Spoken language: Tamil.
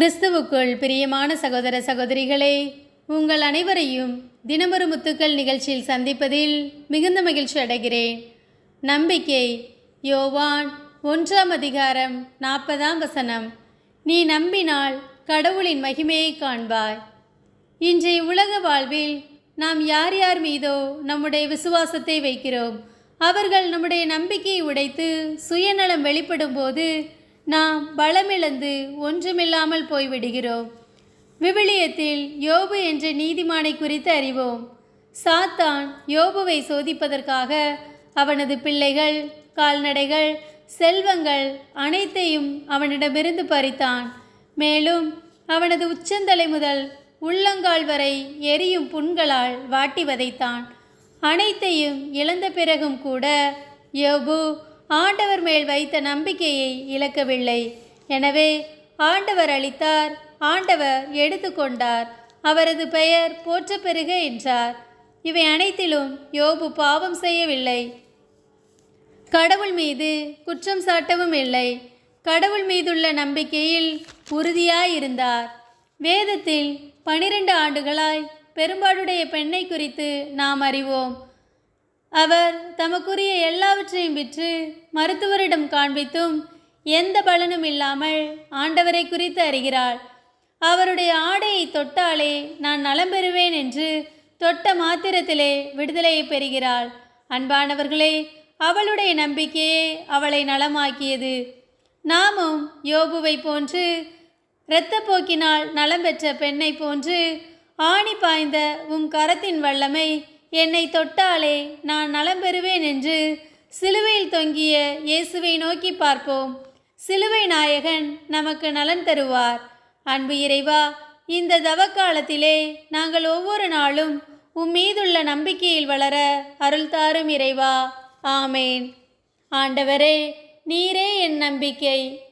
கிறிஸ்துவுக்குள் பிரியமான சகோதர சகோதரிகளே உங்கள் அனைவரையும் தினமொரு முத்துக்கள் நிகழ்ச்சியில் சந்திப்பதில் மிகுந்த மகிழ்ச்சி அடைகிறேன். நம்பிக்கை யோவான் ஒன்றாம் அதிகாரம் நாற்பதாம் வசனம். நீ நம்பினால் கடவுளின் மகிமையை காண்பாய். இன்றைய உலக வாழ்வில் நாம் யார் யார் மீதோ நம்முடைய விசுவாசத்தை வைக்கிறோம். அவர்கள் நம்முடைய நம்பிக்கையை உடைத்து சுயநலம் வெளிப்படும் போது நாம் பலமிழந்து ஒன்றுமில்லாமல் போய்விடுகிறோம். விவிலியத்தில் யோபு என்ற நீதிமானை குறித்து அறிவோம். சாத்தான் யோபுவை சோதிப்பதற்காக அவனது பிள்ளைகள் கால்நடைகள் செல்வங்கள் அனைத்தையும் அவனிடமிருந்து பறித்தான். மேலும் அவனது உச்சந்தலை முதல் உள்ளங்கால் வரை எரியும் புண்களால் வாட்டி வதைத்தான். அனைத்தையும் இழந்த பிறகும் கூட யோபு ஆண்டவர் மேல் வைத்த நம்பிக்கையை இழக்கவில்லை. எனவே ஆண்டவர் அளித்தார் ஆண்டவர் எடுத்துக்கொண்டார் அவரது பெயர் போற்ற பெருக என்றார். இவை அனைத்திலும் யோபு பாவம் செய்யவில்லை. கடவுள் மீது குற்றம் சாட்டவும் இல்லை. கடவுள் மீதுள்ள நம்பிக்கையில் உறுதியாயிருந்தார். வேதத்தில் பனிரெண்டு ஆண்டுகளாய் பெரும்பாடுடைய பெண்ணை குறித்து நாம் அறிவோம். அவர் தமக்குரிய எல்லாவற்றையும் விற்று மருத்துவரிடம் காண்பித்தும் எந்த பலனும் இல்லாமல் ஆண்டவரை குறித்து அறிகிறாள் அவருடைய ஆடையை தொட்டாலே நான் நலம் பெறுவேன் என்று தொட்ட மாத்திரத்திலே விடுதலையை பெறுகிறாள் அன்பானவர்களே அவளுடைய நம்பிக்கையே அவளை நலமாக்கியது. நாமும் யோபுவை போன்று இரத்தப்போக்கினால் நலம் பெற்ற பெண்ணை போன்று ஆணி பாய்ந்த உம் கரத்தின் வல்லமை என்னை தொட்டாலே நான் நலம் பெறுவேன் என்று சிலுவையில் தொங்கிய இயேசுவை நோக்கி பார்ப்போம். சிலுவை நாயகன் நமக்கு நலன் தருவார். அன்பு இறைவா இந்த தவக்காலத்திலே நாங்கள் ஒவ்வொரு நாளும் உம்மீதுள்ள நம்பிக்கையில் வளர அருள் தாரும் இறைவா. ஆமேன். ஆண்டவரே நீரே என் நம்பிக்கை.